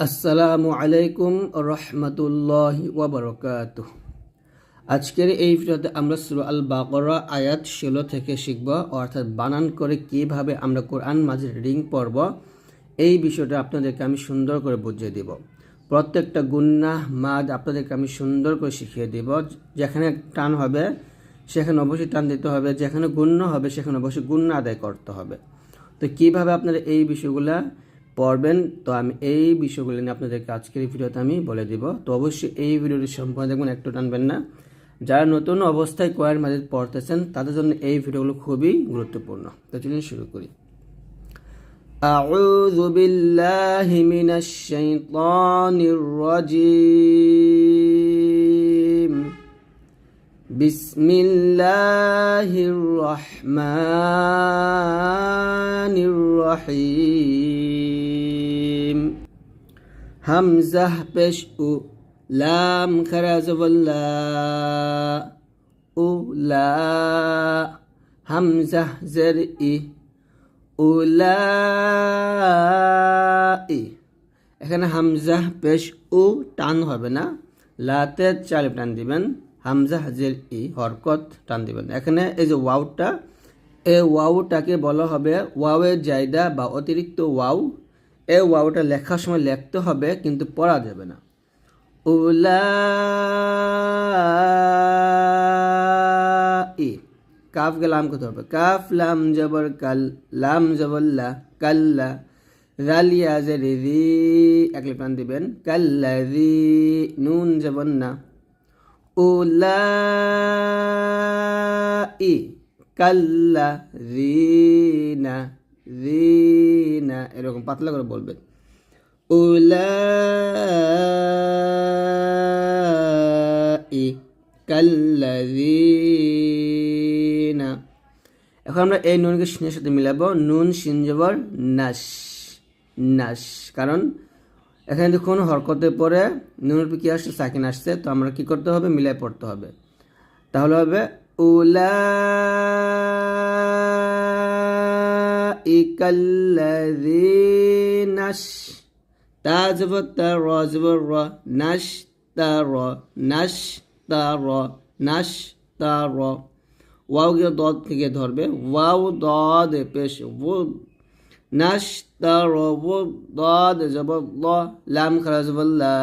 আসসালামু আলাইকুম রহমতুল্লাহ ওবরকাত আজকের এই ভিডিওতে আমরা সুর আল বাকরা আয়াত ষোলো থেকে শিখব, অর্থাৎ বানান করে কীভাবে আমরা কোরআন মাঝে রিং পড়ব এই বিষয়টা আপনাদেরকে আমি সুন্দর করে বুঝিয়ে দিব। প্রত্যেকটা গুন্না, মাদ আপনাদেরকে আমি সুন্দর করে শিখিয়ে দিব। যেখানে টান হবে, সেখানে অবশ্যই টান দিতে হবে। যেখানে গুণ্য হবে, সেখানে অবশ্যই গুণ্য আদায় করতে হবে। তো কীভাবে আপনারা এই বিষয়গুলা পড়বেন তো আমি এই বিষয়গুলো নিয়ে আপনাদেরকে আজকের এই ভিডিওতে আমি বলে দিব তো অবশ্যই এই ভিডিওটি সম্পূর্ণ দেখবেন একটু টানবেন না যারা নতুন অবস্থায় কোরআন মাজিদ পড়তেছেন তাদের জন্য এই ভিডিওগুলো খুবই গুরুত্বপূর্ণ তো চলুন শুরু করি أعوذ بالله من الشيطان الرجيم بسم الله الرحمن الرحيم হামজাহ পেশ উ লাম খারাজবল্লা উ লা হামজাহ জের ই উলা ই এখানে হামজাহ পেশ উ টান হবে না লাতে চালে টান দিবেন হামজা হাজির ই হরকত টান দিবেন। এখানে এই যে ওয়াউটা এ ওয়াউটাকে বলা হবে ওয়াওয়ের জায়দা বা অতিরিক্ত ওয়াউ এই ওয়াউটা লেখার সময় লিখতে হবে, কিন্তু পড়া যাবে না। উলাই কাফ কে লাম করতে হবে। কাফ, লাম, জবর, কাল, লাম জবল্লা কাল্লা রালিয়া জেরি রি, এক লিপান দিবেন। কাল্লা, রি, নুন জবন না। উলাই কাল্লা রিনা রিনা এরকম পাতলা করে বলবেন উলাই কাল্লাযীনা এখন আমরা এই নুনকে শিনের সাথে মিলাবো। নুন শিন জবর নাস। নাস, কারণ এখানে দেখুন হরকতের পরে নুনের কি আসছে? সাকিন আসছে। তো আমরা কি করতে হবে? মিলাই পড়তে হবে। তাহলে হবে উলা ইকাল্লাযীনাস তা জবর তা র জবর র নাস তা র নাস তা র নাস তা র ওয়াও গিয়ে দদ থেকে ধরবে, ওয়াও দদ পেশ, ও নাস তা র ও দদ জবর ল, লাম খারা জবর লা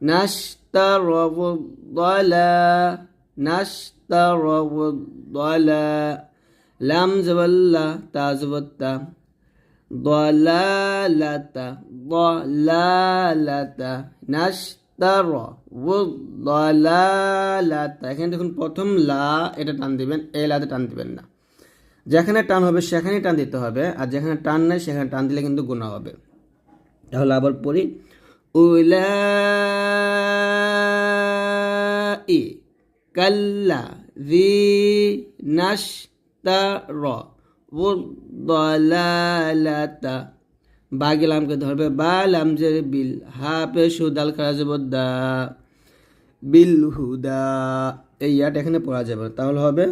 নাস তা র ও দলা নাস তা র ও দলা লাম জবর লা তা জবর তা ضلالة ضلالة নাস্তার ضلالة এখানে দেখুন প্রথম লা এটা টান দিবেন এ লাতে টান দিবেন না যেখানে টান হবে সেখানে টান দিতে হবে আর যেখানে টান নেই সেখানে টান দিলে কিন্তু গুণা হবে তাহলে আবার পড়ি উলাই কাল্লা তারা বা গেলামকে ধরবে বালাম যে বিল। হা পে সুদাল খারা যাব দা বিল হুদা। এই ইয়াট এখানে পড়া যাবে তাহলে হবে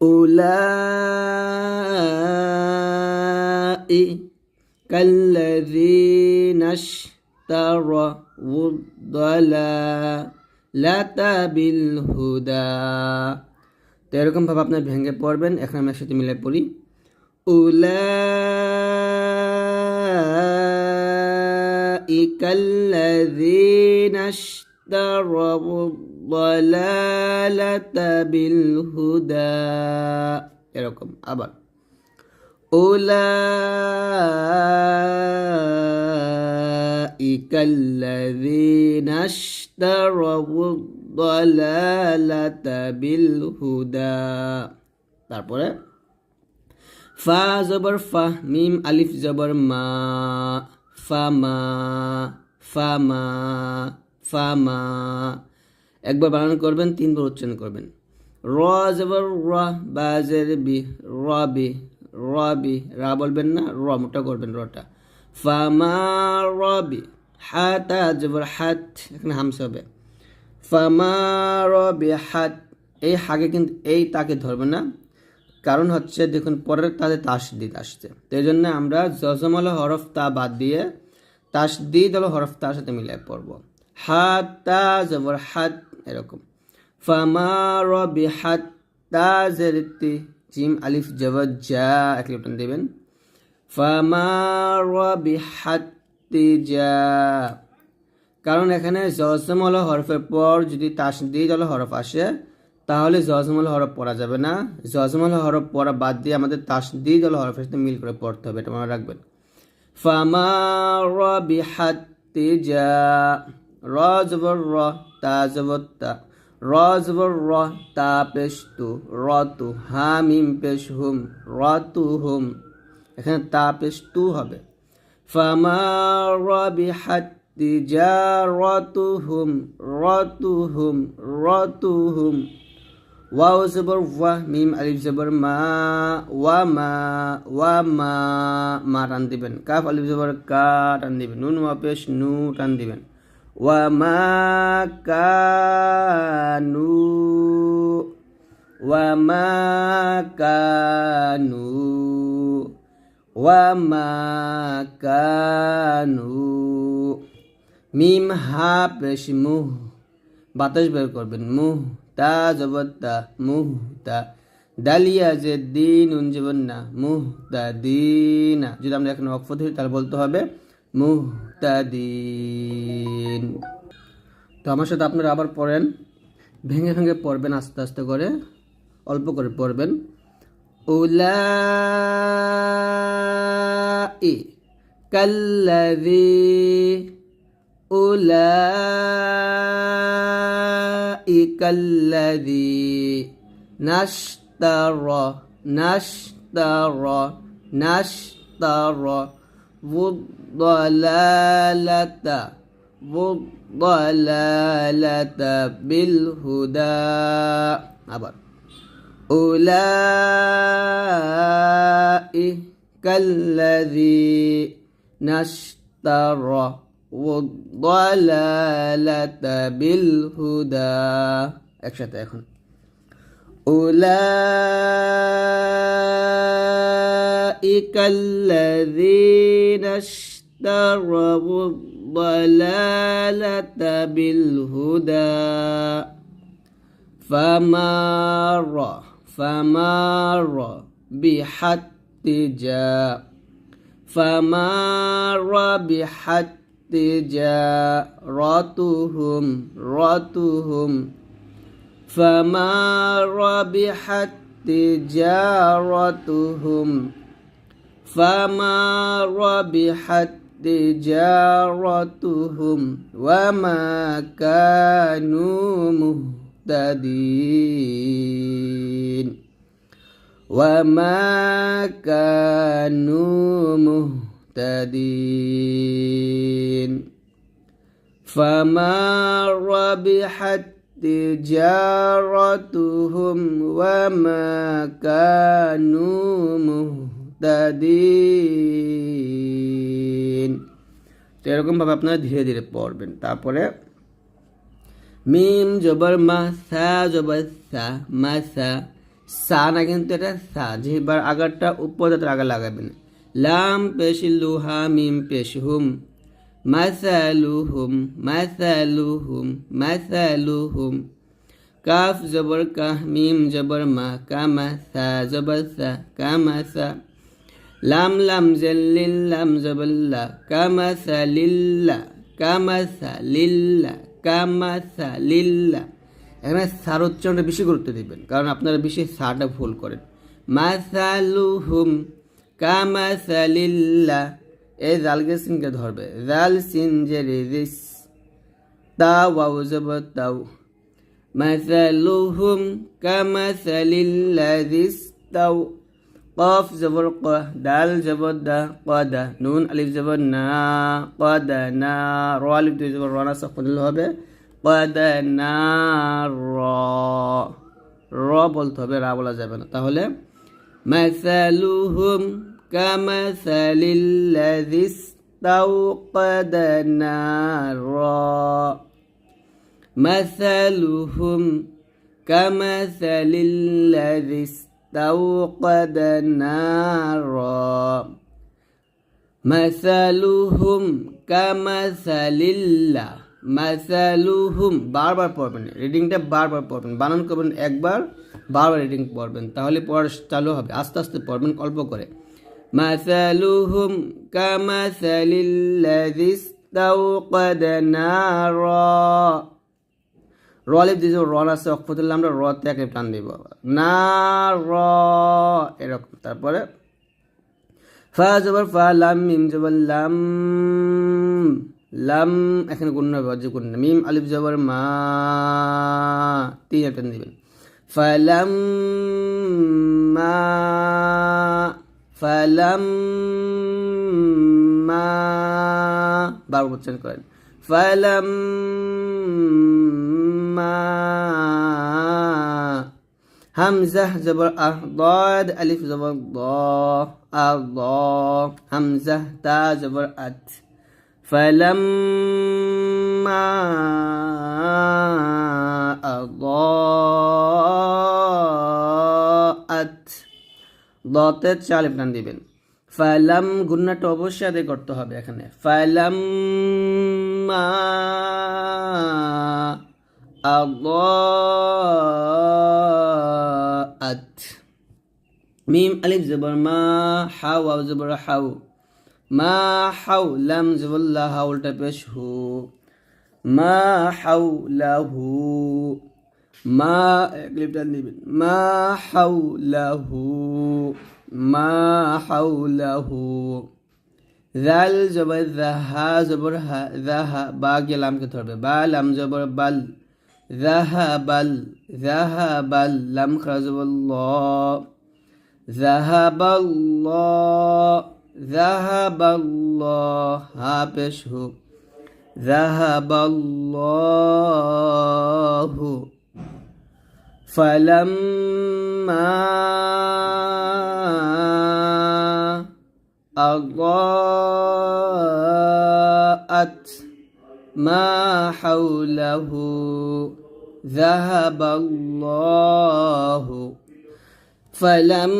উলাই কাল্লাযীনাশ তারা ও দলালাতা বিল হুদা। তো এরকমভাবে আপনার ভেঙে পড়বেন এখন আমি একসাথে মিলে পড়ি أولئك الذين اشتروا الضلالة بالهدى এরকম আবার أولئك الذين اشتروا الضلالة بالهدى তারপরে ফা জবর ফা মিম আলিফ জবর মা ফামা ফামা ফামা একবার বানান করবেন তিনবার উচ্চারণ করবেন র জবর র বাজের বি রবি রবি, রা বলবেন না, র মোটা করবেন রটা। ফামা রবি, হাতা জবর হাত, এখানে হামস হবে। ফামা রবি হাত, এই হাগে কিন্তু এই তাকে ধরবে না। কারণ হচ্ছে, দেখুন, পরের তাতে তাসদিদ আসছে। তো এই জন্য আমরা জজমল হরফ তা বাদ দিয়ে তাসদিদ হলো হরফ তার সাথে মিলিয়ে পড়ব। হাত তা জবর হাত, এরকম। ফামা রবি হাত তা জেরতি জিম আলিফ জবর যা এক লিপটন দেবেন কারণ এখানে জজমল হরফের পর, যদি তাসদিদ হলো হরফ আসে, তাহলে জজমল হরফ পড়া যাবে না। জজমল হরফ পড়া বাদ দিয়ে আমাদের তাসদিদ হলো হরফের সাথে মিল করে পড়তে হবে, এটা মনে রাখবেন। ফামা রবিহাত্তি যা র জবর র, তা জবর তা। র জবর র তা পেশ তু র তু হা মিম পেশ হুম। র তু হুম এখানে তা পেশ তু হবে। ফামা রবিহাত্তি যা র তু হুম র তু হুম র তু হুম। ওয়াও জবর ওয়া, মিম আলিফ জবর মা, ওয়া মা ওয়া মা মা টান দিবেন। কাফ আলিফ জবর কা টান দিবেন। নুন ওয়া পেশ নু টান দিবেন। কানু ওয়া মা কানু ওয়া মা মিম হা পেশ মুহ বাতাস বের করবেন। মুহ তা জবত্তা মুহ তা দালিয়া যে দিন উন জীবন না। মুহ তা দিনা যদি আমরা এখন অক্ষ ধরি তাহলে বলতে হবে মুহ মুহতাদিন তো আমার সাথে আপনারা আবার পড়েন। ভেঙে ভেঙে পড়বেন আস্তে আস্তে করে। অল্প করে পড়বেন। ওলা ই কাল্লাদি ওলা ই কাল্লাদি নাশতার নাশতার নাশতার। والضلالة والضلالة بالهدى আবার أولئك الذي نشترى والضلالة بالهدى একসাথে এখন أولئك الذين اشتروا الضلالة بالهدى. فمار فمار بحتى جاء. فمار بحتى تجارتهم رتهم فما ربحت تجارتهم فما ربحت تجارتهم وما كانوا مهتدين وما كانوا مهتدين مهتدين فما ربحت تجارتهم وما كانوا مهتدين তো এরকমভাবে আপনারা ধীরে ধীরে পড়বেন তারপরে মিম জবর মা সা জবর সা মা সা সা না কিন্তু এটা সা যেবার আগারটা উপর আগে লাগাবেন লাম পেশ লুহা মিম পেশ হুম মাসালুহুম মাসালুহুম মাসালুহুম। কাফ জবর কাহ, মিম জবর মা, কামা সা জবর সা লাম লাম জল্লিল লাম জবল্লা কামা সা লিল্লা কামা সা লিল্লা কামা সা লিল্লা এখানে সার উচ্চারণটা বেশি গুরুত্ব দিবেন, কারণ আপনারা বেশি সারটা ভুল করেন। মাসালুহুম কামাসালিল্লা এই জালকে সিনকে ধরবে জাল সিন যে রিস তা ওয়াও জব তাও মাসালুহুম কামাসালিল্লাযিস তাও قاف زبر ق دال زبر دا قادا নুন আলিফ জবর না قادا না র আলিফ দুই জবর রনা সফল হবে قادا না র র বলতে হবে রা বলা যাবে না তাহলে مثلهم كمثل الذي استوقد نارا مثلهم كمثل الذي استوقد نارا مثلهم كمثل الله মাসালুহুম বারবার পড়বেন রিডিংটা বারবার পড়বেন বানান করবেন একবার বারবার রিডিং পড়বেন তাহলে পড়া চালু হবে আস্তে আস্তে পড়বেন অল্প করে মাসালুহুম কামাসালিল্লাযী ইস্তাওকাদা নারা রলিফ যে রন আছে অক্ষরতুল্লাহ আমরা র থেকে টান দিব। না র এরকম। তারপরে ফা জবর ফা লাম মিম জবর লাম লাম, এখানে গুণ হবে অর্জ গুণ মিম, আলিফ, জবর, মা, তিন টান দিবেন। ফালাম মা ফালাম মা বার উচ্চারণ করেন ফালাম মা হামজাহ জবর আহ ضاد আলিফ জবর দ আ দ হামজাহ তা জবর আত فلما أضاءت দতে চাল টান দিবেন। ফালাম গুন্নাটা অবশ্যই আদায় করতে হবে এখানে। ফালাম মা আত মিম আলিফ জবর মা হাউ আউ জবর হাউ মা হাউ লাম জবল্লা হাউলটা পেশ হু। মা হাউ লাহু। মা ক্লিপটা নিবেন। মা হাউলাহু মা হাউলাহু জাল জবর জাহা জবর হা জাহা বা গেলামকে ধরবে। বা লাম জবর বাল জাহা বাল জাহা বাল, লাম খাজবল জাহাবাল জাহাবাল হা হু জাহাবাল্লাহু فلما أضاءت ما حوله ذهب الله فلما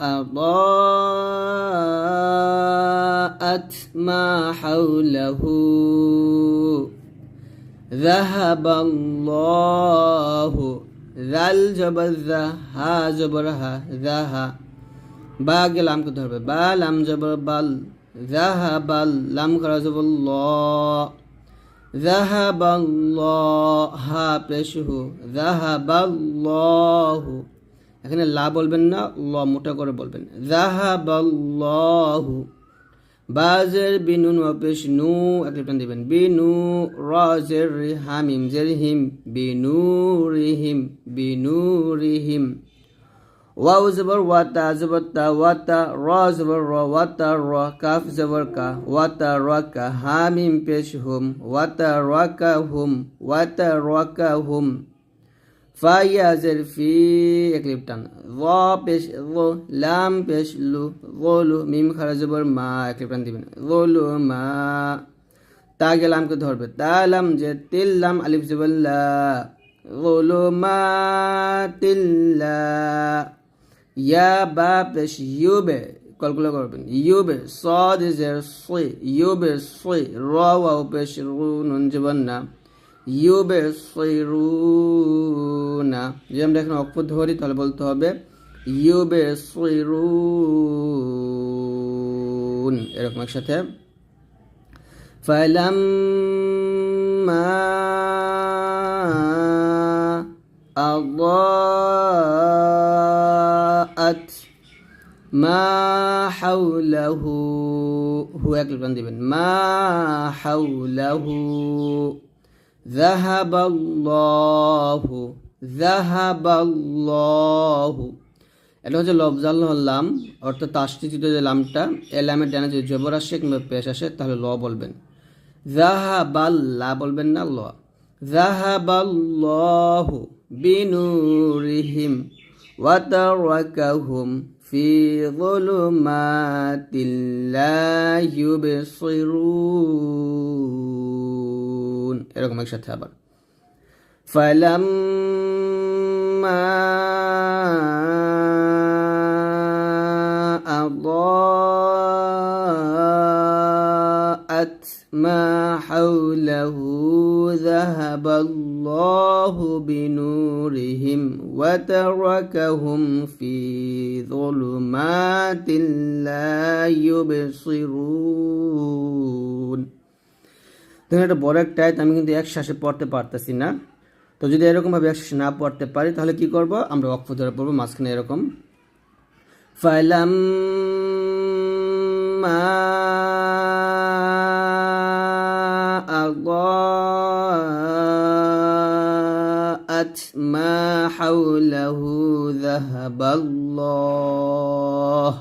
أضاءت ما حوله ذهب الله ذا الجبر ذا ها جبرها ذاها باقي لام كتر با لام جبر بل ذهب لام كرزب الله ذهب الله হা পেশহু ذهب الله এখানে লা বলবেন না ল মোটা করে বলবেন ذهب الله বাজের বিনুন ওয়াপেশ নু একটা দিবেন, বিনু রাজের হামিম জের হিম, বিনু রিহিম বিনু রিহিম। ওয়াও জবর ওয়াতা, জবর তা ওয়াতা, র জবর র ওয়াতা, র কাফ জবর কা ওয়াতা, র কা হামিম পেশ হুম, ওয়াতা র কা হুম, ওয়াতা র কা হুম। জের ফি একলিপ টান। র পেশ রো লাম পেশ লু গোলু মিম খারা জবর মা একলিপ টান দিবেন। গোলু মা, তা গেলামকে ধরবে। তা লাম যে তিল লাম আলিফ জবল্লা গোলু মা তিল্লা ইয়া বা পেশ, ইউবে, কলকুলো করবেন। ইউবে, সদ জের সই, ইউবে সই, র ওয়াও পেশ, রু, নুন জবন না। ইউবে সই রু না যে আমরা এখানে অক্ষর ধরি তাহলে বলতে হবে ইউবে সই রু এরকম একসাথে فلما أضاءت ما حوله هو يكلم দিবেন ما حوله ذهب الله ذهب الله এটা হচ্ছে লফজাল্লাহ লাম অর্থাৎ তাস্তিচিত যে লামটা এ লামের ডানে যদি জবর আসে কিংবা পেশ আসে তাহলে ল বলবেন জাহাবাল লা বলবেন না ল জাহাবাল্লাহু বিনুরিহিম ওয়াতারাকাহুম ফি যুলুমাতিল লা ইউবসিরুন এরকম একসাথে আবার فلما أضاءت ما حوله ذهب الله بنورهم وتركهم في ظلمات لا يبصرون দেখুন এটা বড় একটা আয়াত আমি কিন্তু এক শ্বাসে পড়তে পারতেছি না তো যদি এরকমভাবে এক শ্বাসে না পড়তে পারি তাহলে কি করব আমরা অক্ষ ধরে পড়বো মাঝখানে এরকম ফাইলাম أضاءت ما حوله ذهب الله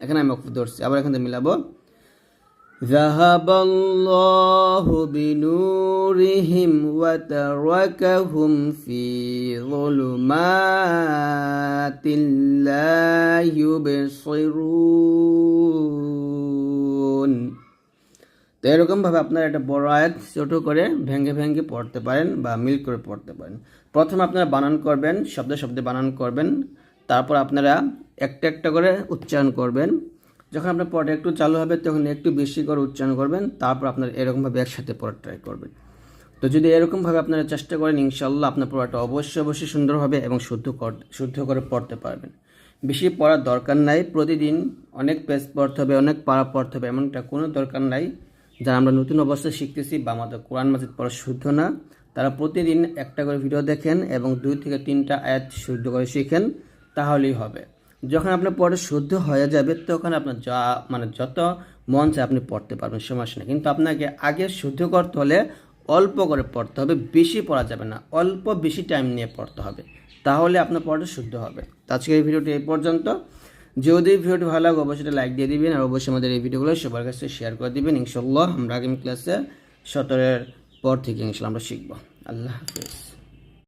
এখানে আমি অক্ষ ধরছি আবার এখান থেকে মিলাবো ذهب الله بنورهم وتركهم في ظلمات لا يبصرون তো এরকমভাবে আপনারা একটা বড় আয়াত ছোটো করে ভেঙে ভেঙে পড়তে পারেন বা মিল করে পড়তে পারেন প্রথমে আপনারা বানান করবেন শব্দে শব্দে বানান করবেন তারপর আপনারা একটা একটা করে উচ্চারণ করবেন যখন আপনার পড়া একটু চালু হবে, তখন একটু বেশি করে উচ্চারণ করবেন, তারপর আপনার এরকমভাবে একসাথে পড়ার ট্রাই করবেন। তো যদি এরকমভাবে আপনারা চেষ্টা করেন ইনশাল্লাহ আপনার পড়াটা অবশ্যই অবশ্যই সুন্দর হবে এবং শুদ্ধ কর- শুদ্ধ করে পড়তে পারবেন। বেশি পড়ার দরকার নাই, প্রতিদিন অনেক পেজ পড়তে হবে, অনেক পাড়া পড়তে হবে, এমনটা কোনো দরকার নাই। যারা আমরা নতুন অবস্থায় শিখতেছি বা আমাদের কোরআন মাজিদ পড়া শুদ্ধ না, তারা প্রতিদিন একটা করে ভিডিও দেখেন এবং দুই থেকে তিনটা আয়াত শুদ্ধ করে শিখেন, তাহলেই হবে। যখন আপনার পড়া শুদ্ধ হয়ে যাবে, তখন আপনার যা মানে যত মন চায় আপনি পড়তে পারবেন, সমস্যা নেই। কিন্তু আপনাকে আগে শুদ্ধ করতে হলে অল্প করে পড়তে হবে, বেশি পড়া যাবে না। অল্প বেশি টাইম নিয়ে পড়তে হবে, তাহলে আপনার পড়াটা শুদ্ধ হবে। আজকের এই ভিডিওটি এই পর্যন্ত। যদি ভিডিওটি ভালো লাগে, অবশ্যই লাইক দিয়ে দিবেন, আর অবশ্যই আমাদের এই ভিডিওগুলো সবার কাছে শেয়ার করে দিবেন। ইনশাল্লাহ আমরা আগামী ক্লাসে সতেরোর পর থেকে ইনশাল্লাহ আমরা শিখব। আল্লাহ হাফিজ।